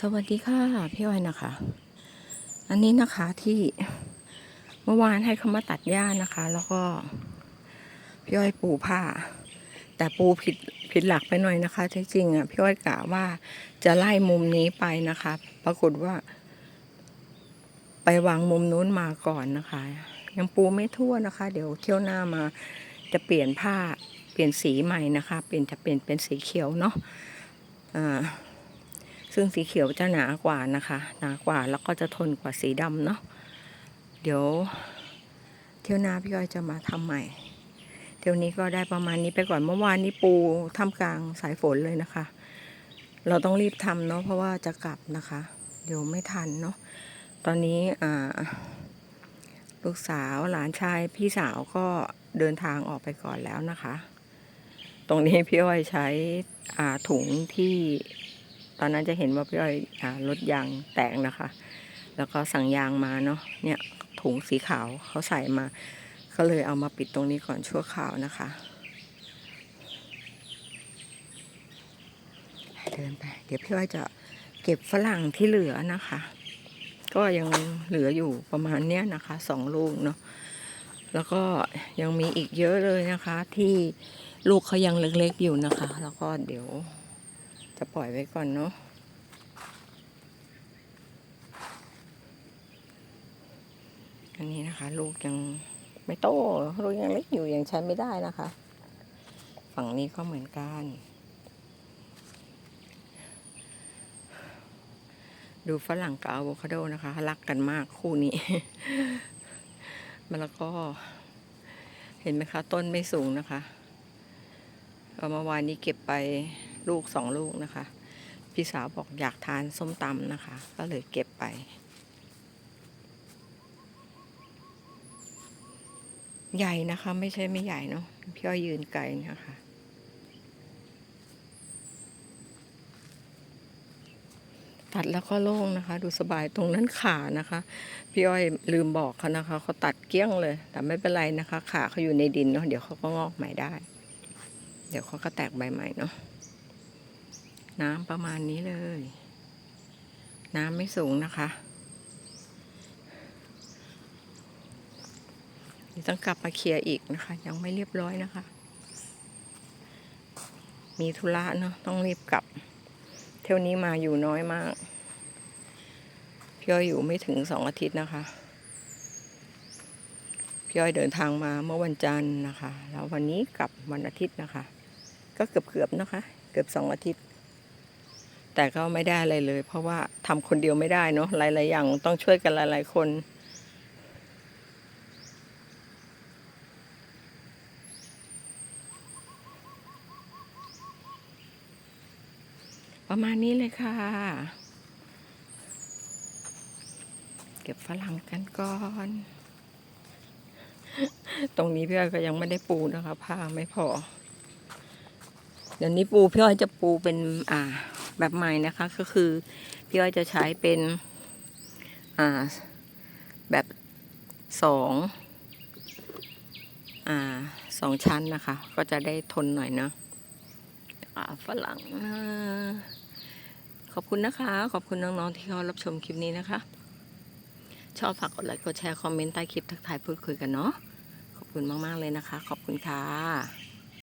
สวัสดีค่ะพี่อ้อยนะคะ อันนี้นะคะที่เมื่อวานให้เขามาตัดหญ้านะคะ แล้วก็พี่อ้อยปูผ้า แต่ปูผิดผิดหลักไปหน่อยนะคะที่จริงอะพี่อ้อยกะว่าจะไล่มุมนี้ไปนะคะ ปรากฏว่า ไปวางมุมนู้นมาก่อนนะคะ ยังปูไม่ทั่วนะคะ เดี๋ยวเที่ยวหน้ามาจะเปลี่ยนผ้าเปลี่ยนสีใหม่นะคะ เปลี่ยนจะเปลี่ยนเป็นสีเขียวเนาะอ่า ซึ่งสีเขียวจะหนากว่านะคะ หนากว่าแล้วก็จะทนกว่าสีดำเนาะเดี๋ยว เที่ยวหน้าพี่อ้อยจะมาทำใหม่ เที่ยวนี้ก็ได้ประมาณนี้ไปก่อนเมื่อวานนี้ปูท่ามกลางสายฝนเลยนะคะ เราต้องรีบทำเนาะเพราะว่าจะกลับนะคะ เดี๋ยวไม่ทันเนาะตอนนี้อ่าลูกสาวหลานชายพี่สาวก็เดินทางออกไปก่อนแล้วนะคะ ตรงนี้พี่อ้อยใช้ถุงที่ อนนั้นจะเห็นว่าพี่อ้อยรถยางแตกนะคะ แล้วก็สั่งยางมาเนาะเนี่ยถุงสีขาวเขาใส่มา ก็เลยเอามาปิดตรงนี้ก่อนชั่วคราวนะคะ เดินไป เดี๋ยวพี่อ้อยจะเก็บฝรั่งที่เหลือนะคะ ก็ยังเหลืออยู่ประมาณเนี้ยนะคะสองลูกเนาะแล้วก็ยังมีอีกเยอะเลยนะคะ ที่ลูกเขายังเล็กๆอยู่นะคะ แล้วก็เดี๋ยว จะปล่อยไว้ก่อนเนาะอันนี้นะคะ ลูกยังไม่โตลูกยังเล็กอยู่ยังใช้ไม่ได้นะคะ ฝั่งนี้ก็เหมือนกัน ดูฝรั่งกับอะโวคาโดนะคะ รักกันมากคู่นี้มันแล้วก็เห็นไหมคะ ต้นไม่สูงนะคะเอามื่อวานนี้เก็บไป ลูกสองลูกนะคะ พี่สาวบอกอยากทานส้มตำนะคะ ก็เลยเก็บไป ใหญ่นะคะ ไม่ใช่ไม่ใหญ่เนาะพี่อ้อยยืนไกลนะคะตัดแล้วก็โล่งนะคะ ดูสบายตรงนั้นขานะคะ พี่อ้อยลืมบอกเขานะคะเขาตัดเกลี้ยงเลย แต่ไม่เป็นไรนะคะ ขาเขาอยู่ในดินเนาะเดี๋ยวเขาก็งอกใหม่ได้ เดี๋ยวเขาก็แตกใบใหม่เนาะ น้ำประมาณนี้เลย น้ำไม่สูงนะคะต้องกลับมาเคลียร์อีกนะคะ ยังไม่เรียบร้อยนะคะ มีธุระเนาะต้องรีบกลับ เที่ยวนี้มาอยู่น้อยมากพี่อ้อยอยู่ไม่ถึงสองอาทิตย์นะคะพี่อ้อยเดินทางมาเมื่อวันจันทร์นะคะ แล้ววันนี้กลับวันอาทิตย์นะคะ ก็เกือบเกือบนะคะ เกือบสองอาทิตย์ แต่ก็ไม่ได้อะไรเลย เพราะว่าทำคนเดียวไม่ได้เนาะหลาย ๆ อย่างต้องช่วยกันหลาย ๆ คนประมาณนี้เลยค่ะ เก็บฝรั่งกันก่อน ตรงนี้พี่อ้อยก็ยังไม่ได้ปูนะคะผ้าไม่พอ เดี๋ยวนี้ปูพี่อ้อยจะปูเป็นอ่า แบบใหม่นะคะก็คือพี่อ้อยจะใช้เป็นอ่าแบบสองอ่าสองชั้นนะคะ ก็จะได้ทนหน่อยเนาะอ่าฝรั่งนะขอบคุณนะคะ ขอบคุณน้องๆที่เขารับชมคลิปนี้นะคะ ชอบฝากกดไลค์กดแชร์คอมเมนต์ใต้คลิปทักทายพูดคุยกันเนาะขอบคุณมากๆเลยนะคะ ขอบคุณค่ะ